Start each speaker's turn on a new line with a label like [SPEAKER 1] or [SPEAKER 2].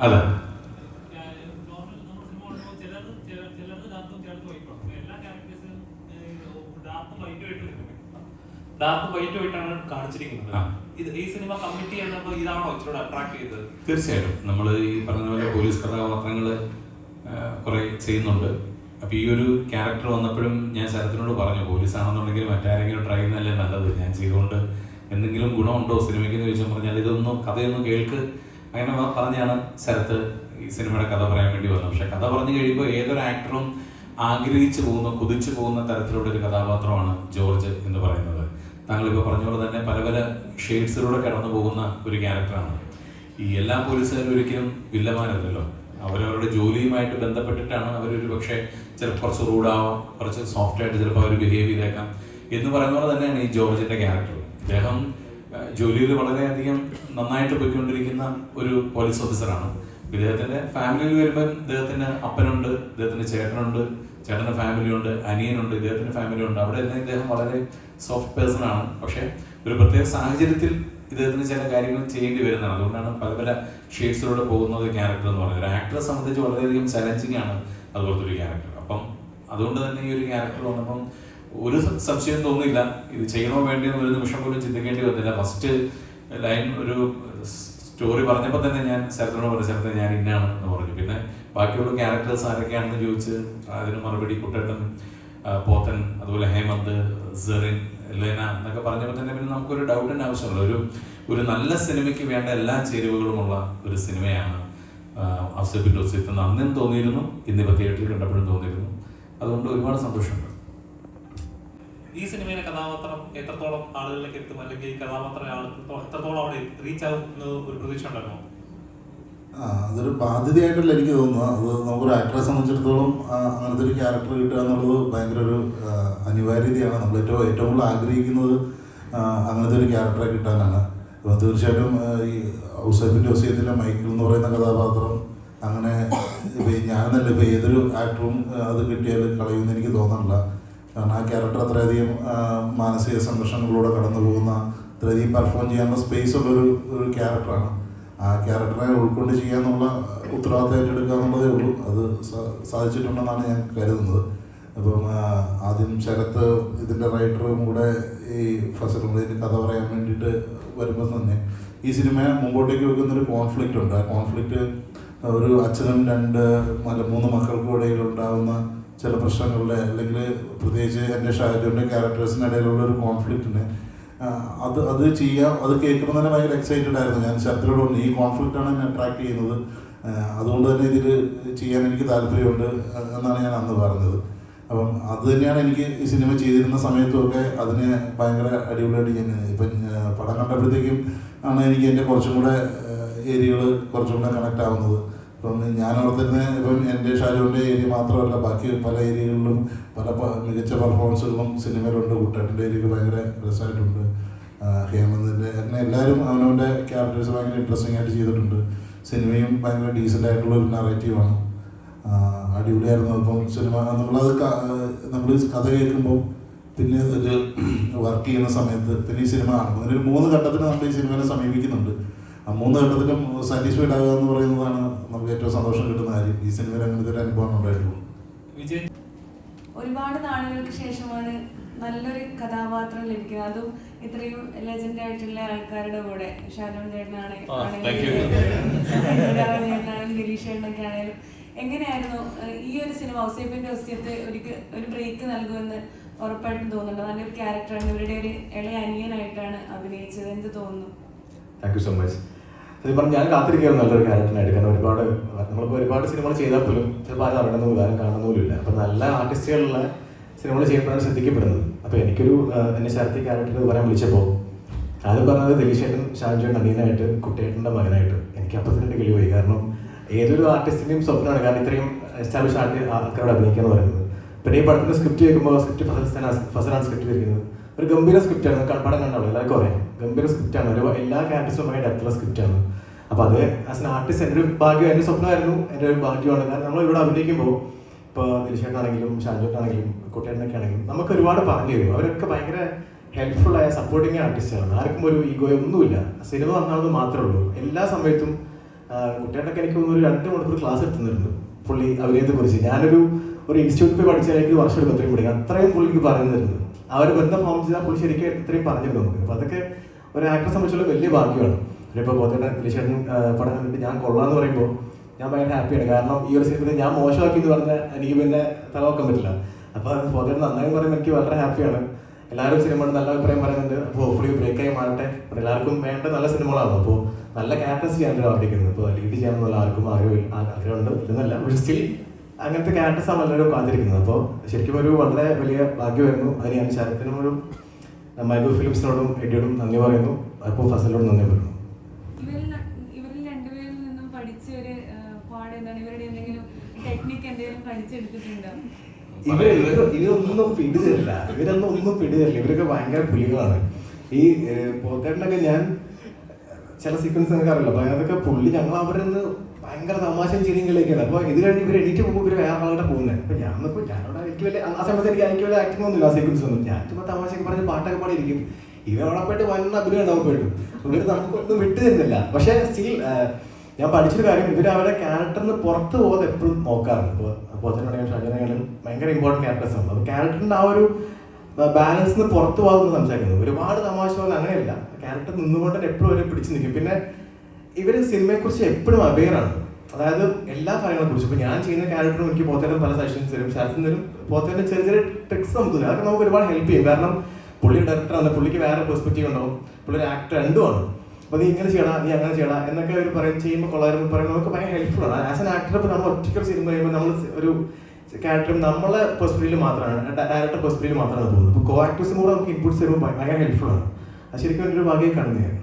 [SPEAKER 1] അതെ.
[SPEAKER 2] ഡാർക്കും വൈറ്റും ആയിട്ടാണ് കാണിച്ചിരിക്കുന്നത്. ഇത് ഈ സിനിമ കമ്മിറ്റ് ചെയ്യുന്നപ്പോൾ ഇതാണോ ഇച്ചിരി അട്രാക്ട് ചെയ്തത്?
[SPEAKER 1] തീർച്ചയായിട്ടും. നമ്മൾ ഈ പറഞ്ഞ പോലെ പോലീസ് കഥാപാത്രങ്ങൾ കുറെ ചെയ്യുന്നുണ്ട്. അപ്പോൾ ഈ ഒരു ക്യാരക്ടർ വന്നപ്പോഴും ഞാൻ ശരത്തിനോട് പറഞ്ഞു പോലീസ് ആണെന്നുണ്ടെങ്കിൽ മറ്റാരെങ്കിലും ട്രൈ ചെയ്യുന്നതല്ലേ നല്ലത്. ഞാൻ ചെയ്തുകൊണ്ട് എന്തെങ്കിലും ഗുണമുണ്ടോ സിനിമയ്ക്ക് എന്ന് ചോദിച്ചാൽ പറഞ്ഞാൽ ഇതൊന്നും കഥയൊന്നും കേൾക്ക് അങ്ങനെ പറഞ്ഞാണ് ശരത്ത് ഈ സിനിമയുടെ കഥ പറയാൻ വേണ്ടി വന്നത്. പക്ഷെ കഥ പറഞ്ഞു കഴിയുമ്പോൾ ഏതൊരു ആക്ടറും ആഗ്രഹിച്ചു പോകുന്ന കുതിച്ചു പോകുന്ന തരത്തിലുള്ള ഒരു കഥാപാത്രമാണ് ജോർജ് എന്ന് പറയുന്നത്. താങ്കളിപ്പോൾ പറഞ്ഞ പോലെ തന്നെ പല പല ഷെയ്ഡ്സിലൂടെ കടന്നു പോകുന്ന ഒരു ക്യാരക്ടറാണ്. ഈ എല്ലാ പോലീസുകാരും ഒരിക്കലും വില്ലമാരല്ലല്ലോ അവരവരുടെ ജോലിയുമായിട്ട് ബന്ധപ്പെട്ടിട്ടാണ് അവരൊരു പക്ഷേ ചിലപ്പോൾ കുറച്ച് റൂഡാവാം കുറച്ച് സോഫ്റ്റ് ആയിട്ട് ചിലപ്പോൾ അവർ ബിഹേവ് ചെയ്തേക്കാം എന്ന് പറയുന്ന പോലെ തന്നെയാണ് ഈ ജോർജിന്റെ ക്യാരക്ടർ. ഇദ്ദേഹം ജോലിയിൽ വളരെയധികം നന്നായിട്ട് പോയിക്കൊണ്ടിരിക്കുന്ന ഒരു പോലീസ് ഓഫീസറാണ് ഇദ്ദേഹത്തിന്റെ ഫാമിലിയിൽ വരുമ്പോൾ ഇദ്ദേഹത്തിന് അപ്പനുണ്ട് ഇദ്ദേഹത്തിന്റെ ചേട്ടനുണ്ട് ചേട്ടന്റെ ഫാമിലി ഉണ്ട് അനിയനുണ്ട് ഇദ്ദേഹത്തിന്റെ ഫാമിലി ഉണ്ട്. അവിടെ എല്ലാം ഇദ്ദേഹം വളരെ സോഫ്റ്റ് പേഴ്സൺ ആണ്. പക്ഷെ ഒരു പ്രത്യേക സാഹചര്യത്തിൽ ഇദ്ദേഹത്തിന് ചില കാര്യങ്ങൾ ചെയ്യേണ്ടി വരുന്നതാണ്. അതുകൊണ്ടാണ് പല പല ഷെയ്ഡ്സിലൂടെ പോകുന്നത് ക്യാരക്ടർ എന്ന് പറയുന്നത്. ഒരു ആക്ടറെ സംബന്ധിച്ച് വളരെയധികം ചലഞ്ചിങ് ആണ് അതുപോലത്തെ ഒരു ക്യാരക്ടർ അപ്പം അതുകൊണ്ട് തന്നെ ഈ ഒരു ക്യാരക്ടർ വന്നപ്പം ഒരു സംശയം തോന്നില്ല ഇത് ചെയ്യണോ വേണ്ടിയോ ഒരു നിമിഷം പോലും ചിന്തിക്കേണ്ടി വന്നില്ല. ഫസ്റ്റ് ലൈൻ ഒരു സ്റ്റോറി പറഞ്ഞപ്പോൾ തന്നെ ഞാൻ ശരത്തിനോട് പറഞ്ഞു ശരത്തെ ഞാൻ ഇന്നാണ് എന്ന് പറഞ്ഞു. പിന്നെ ബാക്കിയുള്ള ക്യാരക്ടേഴ്സ് ആരൊക്കെയാണെന്ന് ചോദിച്ച് അതിന് മറുപടി കുട്ടേട്ടൻ പോത്തൻ അതുപോലെ ഹേമന്ത് സെറിൻ ലേന എന്നൊക്കെ പറഞ്ഞപ്പോൾ തന്നെ പിന്നെ നമുക്കൊരു ഡൗട്ടിന്റെ ആവശ്യമുള്ള ഒരു ഒരു നല്ല സിനിമയ്ക്ക് വേണ്ട എല്ലാ ചേരുവകളുമുള്ള ഒരു സിനിമയാണ് അസബിൻ ഒസിത്ത് എന്ന് അന്നും തോന്നിയിരുന്നു ഇന്നിപ്പോൾ തിയേറ്ററിൽ കണ്ടപ്പോഴും തോന്നിയിരുന്നു. അതുകൊണ്ട് ഒരുപാട് സന്തോഷമുണ്ട്.
[SPEAKER 2] ഈ സിനിമയിലെ കഥാപാത്രം എത്രത്തോളം ആളുകളിലേക്ക് എത്തും? അല്ലെങ്കിൽ ഈ കഥാപാത്രം എത്രത്തോളം അവിടെ റീച്ച് എന്ന് ഒരു പ്രതീക്ഷ ഉണ്ടായിരുന്നു?
[SPEAKER 3] ആ, അതൊരു ബാധ്യതയായിട്ടല്ല എനിക്ക് തോന്നുന്നത്. അത് നമുക്കൊരു ആക്ടറെ സംബന്ധിച്ചിടത്തോളം അങ്ങനത്തെ ഒരു ക്യാരക്ടർ കിട്ടുക എന്നുള്ളത് ഭയങ്കര ഒരു അനിവാര്യതയാണ് നമ്മൾ ഏറ്റവും ഏറ്റവും കൂടുതൽ ആഗ്രഹിക്കുന്നത് അങ്ങനത്തെ ഒരു ക്യാരക്ടറെ കിട്ടാനാണ്. അപ്പോൾ തീർച്ചയായിട്ടും ഈ ഔസഫിന്റെ ഒസിയത്തിലെ മൈക്കിൾ എന്ന് പറയുന്ന കഥാപാത്രം അങ്ങനെ ഞാനെന്നല്ല ഇപ്പോൾ ഏതൊരു ആക്ടറും അത് കിട്ടിയാൽ കളയുമെന്ന് എനിക്ക് തോന്നുന്നില്ല കാരണം ആ ക്യാരക്ടർ അത്രയധികം മാനസിക സംഘർഷങ്ങളിലൂടെ കടന്നു പോകുന്ന അത്രയധികം പെർഫോം ചെയ്യാനുള്ള സ്പേസ് ഉള്ളൊരു ഒരു ക്യാരക്ടറാണ് ആ ക്യാരക്ടറെ ഉൾക്കൊണ്ട് ചെയ്യാന്നുള്ള ഉത്തരവാദിത്തം ഏറ്റെടുക്കുക എന്നുള്ളതേ ഉള്ളൂ. അത് സാധിച്ചിട്ടുണ്ടെന്നാണ് ഞാൻ കരുതുന്നത്. അപ്പം ആദ്യം ശരത്ത് ഇതിന്റെ റൈറ്ററും കൂടെ ഈ കൂടെ ഇതിന്റെ കഥ പറയാൻ വേണ്ടിയിട്ട് വരുമ്പോൾ തന്നെ ഈ സിനിമ മുമ്പോട്ടേക്ക് വെക്കുന്നൊരു കോൺഫ്ലിക്റ്റ് ഉണ്ട്. ആ കോൺഫ്ലിക്റ്റ് ഒരു അച്ഛനും രണ്ട് മൂന്ന് മക്കൾക്കും ഇടയിൽ ഉണ്ടാകുന്ന ചില പ്രശ്നങ്ങളുടെ അല്ലെങ്കിൽ പ്രത്യേകിച്ച് എന്റെ ഷാജുവിന്റെ ക്യാരക്ടേഴ്സിനിടയിലുള്ള ഒരു കോൺഫ്ലിക്റ്റിന് അത് അത് ചെയ്യാം അത് കേൾക്കുമ്പോൾ തന്നെ ഭയങ്കര എക്സൈറ്റഡ് ആയിരുന്നു. ഞാൻ ശരത്തിനോട് പറഞ്ഞു ഈ കോൺഫ്ലിക്റ്റാണ് എന്നെ അട്രാക്ട് ചെയ്യുന്നത്. അതുകൊണ്ട് തന്നെ ഇതിൽ ചെയ്യാൻ എനിക്ക് താല്പര്യമുണ്ട് എന്നാണ് ഞാൻ അന്ന് പറഞ്ഞത്. അപ്പം അത് തന്നെയാണ് എനിക്ക് ഈ സിനിമ ചെയ്തിരുന്ന സമയത്തുമൊക്കെ അതിനെ ഭയങ്കര അടിപൊളിയായിട്ട് ഞാൻ ഇപ്പം പടം കണ്ടപ്പോഴത്തേക്കും ആണ് എനിക്ക് എന്റെ കുറച്ചും കൂടെ ഏരിയകൾ കുറച്ചും കൂടെ കണക്ട് ആവുന്നത്. ഇപ്പം ഞാൻ ഓർത്തിരുന്ന ഇപ്പം എന്റെ ഷാജുവിന്റെ ഏരിയ മാത്രമല്ല ബാക്കി പല ഏരിയകളിലും പല മികച്ച പെർഫോമൻസുകളും സിനിമയിലുണ്ട്. കുട്ടേട്ടന്റെ ഏരിയയിൽ ഭയങ്കര രസമായിട്ടുണ്ട്. ഹേമന്തിന്റെ അങ്ങനെ എല്ലാവരും അവനവന്റെ ക്യാരക്ടേഴ്സ് ഭയങ്കര ഇൻട്രസ്റ്റിംഗ് ആയിട്ട് ചെയ്തിട്ടുണ്ട്. സിനിമയും ഭയങ്കര ഡീസന്റ് ആയിട്ടുള്ള ഒരു നറേറ്റീവാണ് അടിപൊളിയായിരുന്നു. അപ്പം സിനിമ നമ്മളത് നമ്മൾ കഥ കേൾക്കുമ്പോൾ പിന്നെ ഒരു വർക്ക് ചെയ്യുന്ന സമയത്ത് പിന്നെ ഈ സിനിമ കാണുമ്പോൾ ഒരു മൂന്ന് ഘട്ടത്തിൽ നമ്മൾ ഈ സിനിമയെ സമീപിക്കുന്നുണ്ട്. ആ മൂന്ന് ഘട്ടത്തിലും സാറ്റിസ്ഫൈഡ് ആകുക എന്ന് പറയുന്നതാണ് നമുക്ക് ഏറ്റവും സന്തോഷം കിട്ടുന്ന കാര്യം. ഈ സിനിമയിൽ അങ്ങനത്തെ ഒരു അനുഭവം ഉണ്ടായിട്ടുള്ളൂ.
[SPEAKER 2] വിജയ്
[SPEAKER 4] ഒരുപാട് നാളുകൾക്ക് ശേഷമാണ് നല്ലൊരു കഥാപാത്രം ലഭിക്കുന്നത്. അതും ഇത്രയും ലെജൻഡ് ആയിട്ടുള്ള ആൾക്കാരുടെ കൂടെ.
[SPEAKER 2] ഷാരോൺ.
[SPEAKER 4] ചേട്ടനാണെങ്കിലും ഗിരീഷ് ചേട്ടനൊക്കെ ആണെങ്കിലും എങ്ങനെയായിരുന്നു ഈ ഒരു സിനിമ ഔസേപ്പിന്റെ ഔസ്യത്തെ ഒരിക്കൽ ഒരു ബ്രേക്ക് നൽകുമെന്ന് ഉറപ്പായിട്ടും തോന്നുന്നുണ്ട്. നല്ലൊരു ക്യാരക്ടറാണ് ഇവരുടെ ഒരു ഇളയ അനിയനായിട്ടാണ് അഭിനയിച്ചത് എന്ത് തോന്നുന്നു.
[SPEAKER 5] താങ്ക് യു സോ മച്ച് സത്യം പറഞ്ഞു ഞാൻ കാത്തിരിക്കുകയാണ് നല്ലൊരു ക്യാരക്ടറിനായിട്ട് കാരണം ഒരുപാട് നമ്മളിപ്പോൾ ഒരുപാട് സിനിമകൾ ചെയ്താൽ പോലും ചിലപ്പോൾ ആരും അറിയണമെന്ന് പോലും ആരും ഇല്ല. അപ്പം നല്ല ആർട്ടിസ്റ്റുകളുള്ള സിനിമകൾ ചെയ്യുമ്പോഴാണ് ശ്രദ്ധിക്കപ്പെടുന്നത്. അപ്പോൾ എനിക്കൊരു എന്റെ ശരത്തി ക്യാരക്ടർ പറയാൻ വിളിച്ചപ്പോൾ ആദ്യം പറഞ്ഞത് ദിലീഷേട്ടൻ ഷാൻജോൻ അനിയനായിട്ട് കുട്ടിയേട്ടന്റെ മകനായിട്ട്. എനിക്ക് അപ്പം തന്നെ കിളി പോയി. കാരണം ഏതൊരു ആർട്ടിസ്റ്റിന്റെയും സ്വപ്നമാണ്. കാരണം ഇത്രയും എസ്റ്റാബ്ലിഷ് ആർട്ടി ആൾക്കാരോട് അഭിനയിക്കുക എന്ന് പറയുന്നത്. പിന്നെ ഈ പടത്തിന്റെ സ്ക്രിപ്റ്റ് കേൾക്കുമ്പോൾ സ്ക്രിപ്റ്റ് ഫസലാണ് ഫസലാണ് സ്ക്രിപ്റ്റ് ഇരിക്കുന്നത് ഒരു ഗംഭീര സ്ക്രിപ്റ്റാണ് പടം കണ്ടാവും എല്ലാവർക്കും അറിയാം. ഗംഭീര സ്ക്രിപ്റ്റാണ് ഒരു എല്ലാ ക്യാരക്ടേഴ്സും ഭയങ്കര ഡെപ്തുള്ള സ്ക്രിപ്റ്റാണ് അപ്പോൾ അത് ആസ് എൻ ആർട്ടിസ്റ്റ് എന്റെ ഒരു ഭാഗ്യം എന്റെ സ്വപ്നമായിരുന്നു. എന്റെ ഒരു ഭാഗ്യമാണ്. കാരണം നമ്മൾ ഇവിടെ അഭിനയിക്കുമ്പോൾ ഇപ്പോൾ ദിൽഷേട്ടനാണെങ്കിലും ഷാജോട്ടാണെങ്കിലും കുട്ടിയേട്ടനൊക്കെ ആണെങ്കിലും നമുക്ക് ഒരുപാട് പറഞ്ഞു തരും. അവരൊക്കെ ഭയങ്കര ഹെൽപ്ഫുൾ ആയ സപ്പോർട്ടിങ് ആർട്ടിസ്റ്റാണ് ആർക്കും ഒരു ഈഗോ ഒന്നുമില്ല. സിനിമ വന്നാണെന്ന് മാത്രമേ ഉള്ളൂ. എല്ലാ സമയത്തും കുട്ടികളൊക്കെ എനിക്ക് ഒരു രണ്ട് മണിക്കൂർ ക്ലാസ് എടുത്തുന്നുണ്ട് പുള്ളി അഭിനയത്തെ കുറിച്ച്. ഞാനൊരു ഒരു ഇൻസ്റ്റിറ്റ്യൂട്ടിൽ പോയി പഠിച്ചാൽ എനിക്ക് വർഷം എടുക്കും അത്രയും അത്രയും പുള്ളിക്ക് പറയുന്നുണ്ട് ആ ഒരു ബന്ധം ഫോം ചെയ്താൽ പുള്ളി ശരിക്കും ഇത്രയും പറഞ്ഞിരുന്നു നമുക്ക്? അപ്പൊ അതൊക്കെ ഒരു ആക്ടറെ സംബന്ധിച്ചുള്ള വലിയ ഭാഗ്യമാണ്. ഇപ്പോൾ പോത്തേട്ടൻ ദിലീഷേട്ടൻ പടം കണ്ടിട്ട് ഞാൻ കൊള്ളാന്ന് പറയുമ്പോൾ ഞാൻ ഭയങ്കര ഹാപ്പിയാണ് കാരണം ഈ ഒരു സിനിമ ഞാൻ മോശമാക്കി എന്ന് പറഞ്ഞാൽ എനിക്ക് പിന്നെ തലവാക്കാൻ പറ്റില്ല. അപ്പോൾ അത് പോത്തേട്ടൻ നന്നായി പറയുമ്പോൾ എനിക്ക് വളരെ ഹാപ്പിയാണ് എല്ലാവരും സിനിമ നല്ല അഭിപ്രായം പറയുന്നുണ്ട്. അപ്പോൾ ബ്രേക്ക് ആയി മാറട്ടെ. അപ്പോൾ എല്ലാവർക്കും വേണ്ട നല്ല സിനിമകളാണ് അപ്പോൾ നല്ല ക്യാരക്ടേഴ്സ് ചെയ്യാൻ ആഗ്രഹിക്കുന്നത്. ഇപ്പോൾ ലീഡ് ചെയ്യാനുള്ള ആർക്കും ആഗ്രഹം ആഗ്രഹമുണ്ട്. എന്നല്ല പക്ഷേ സ്റ്റിൽ അങ്ങനത്തെ ക്യാരക്ടേഴ്സ് ആണ് എല്ലാവരും കാത്തിരിക്കുന്നത്. അപ്പോൾ ശരിക്കും ഒരു വളരെ വലിയ ഭാഗ്യമായിരുന്നു. അതിന് ഞാൻ ശരത്തിനും ഒരു മൈബോ ഫിലിംസിനോടും എഡിയോടും നന്ദി പറയുന്നു. അപ്പോൾ ഫസലിനോടും നന്ദി പറയുന്നു.
[SPEAKER 4] ഇവരിൽ ഇവരിൽ രണ്ടുപേരിൽ നിന്നും പഠിച്ച ഒരു പാട് എന്താണ് ഇവരുടെ എന്തെങ്കിലും ടെക്നിക്ക് എന്തെങ്കിലും പഠിച്ചെടുത്തിട്ടുണ്ടോ?
[SPEAKER 5] ഇവർ ഇവർ ഇവരൊന്നും പിടിതരില്ല. ഇവരൊന്നും ഒന്നും പിടിതരില്ല. ഇവരൊക്കെ ഭയങ്കര പുലികളാണ്. ഈ പോത്തേട്ടനൊക്കെ ഞാൻ ചില സീക്വൻസ് നിങ്ങൾക്ക് അറിയില്ല അപ്പൊ അതൊക്കെ പുള്ളി ഞങ്ങൾ അവരിൽ നിന്ന് ഭയങ്കര തമാശയും ചിരിയും കളിയൊക്കെയാണ് അപ്പൊ ഇത് കഴിഞ്ഞ് ഇവർ എണീറ്റ് പോകുമ്പോൾ ഇവർ വേറെ ആളുടെ പോകുന്നത് അപ്പൊ ഞാൻ ഇപ്പൊ ഞാനവിടെ എനിക്ക് വലിയ ആ സമയത്ത് എനിക്ക് എനിക്ക് വലിയ ആക്ടിംഗ് ഒന്നുമില്ല ആ സീക്വൻസ് ഒന്നും. ഞാൻ ചുമ്മാ തമാശയൊക്കെ പറഞ്ഞ് പാട്ടൊക്കെ പാടിയിരിക്കും. ഇവരവിടെ പോയിട്ട് വൻ അഭിനയം ഉണ്ടാവും പോയിട്ട് ഇവർ നമുക്കൊന്നും വിട്ടു തരുന്നില്ല. പക്ഷേ സ്റ്റിൽ ഞാൻ പഠിച്ചൊരു കാര്യം. ഇവർ അവരുടെ ക്യാരക്ടറിന് പുറത്ത് പോകാതെ എപ്പോഴും നോക്കാറുണ്ട്. ഇപ്പോൾ പോത്തനുണ്ടെങ്കിലും ഷാജനാണെങ്കിലും ഭയങ്കര ഇമ്പോർട്ടന്റ് ആണ്. അപ്പോൾ ക്യാരക്ടറിന്റെ ആ ഒരു ബാലൻസിന് പുറത്ത് പോകാമെന്ന് സംസാരിക്കുന്നത് ഒരുപാട് തമാശ പോലെ അങ്ങനെയല്ല. ക്യാരക്ടർ നിന്നുകൊണ്ട് എപ്പോഴും അവരെ പിടിച്ചു നിൽക്കും. പിന്നെ ഇവർ സിനിമയെക്കുറിച്ച് എപ്പോഴും അവെയറാണ് അതായത് എല്ലാ കാര്യങ്ങളെ കുറിച്ച് ഇപ്പൊ ഞാൻ ചെയ്യുന്ന ക്യാരക്ടറും എനിക്ക് പോത്തേനും പല സജഷൻസ് തരും. ശരത്തിന് തരും. പോത്തേന്റെ ചെറിയ ചെറിയ ട്രിക്സ് നമുക്ക് തരും. അതൊക്കെ നമുക്ക് ഒരുപാട് ഹെൽപ്പ് ചെയ്യും. കാരണം പുള്ളി ഡയറക്ടറാണ് പുള്ളിക്ക് വേറെ പെർസ്പെക്റ്റീവ് ഉണ്ടാവും. പുള്ളി ഒരു ആക്ടർ രണ്ടുമാണ് അപ്പൊ നീ ഇങ്ങനെ ചെയ്യണം നീ അങ്ങനെ ചെയ്യണം എന്നൊക്കെ അവർ പറയും ചെയ്യുമ്പോൾ കൊള്ളായിരുന്നു പറയും. നമുക്ക് ഭയങ്കര ഹെൽപ്ഫുൾ ആണ്. ആസ് എൻ ആക്ടർ ഇപ്പൊ നമ്മൾ ഒറ്റയ്ക്ക് സിനിമ ചെയ്യുമ്പോൾ നമ്മൾ ഒരു ക്യാരക്ടറും നമ്മളെ പെർസ്പെക്റ്റീവിൽ മാത്രമാണ് ഡയറക്ടർ പെർസ്പെക്റ്റീവിൽ മാത്രമാണ് പോകുന്നത്. ഇപ്പോൾ കോ ആക്ടേഴ്സും കൂടെ നമുക്ക് ഇൻപുട്സ് തരുമ്പോൾ ഭയങ്കര ഹെൽപ്ഫുൾ ആണ്. അത് ശരിക്കും ഒരു ഭാഗ്യം കാണുന്നതാണ്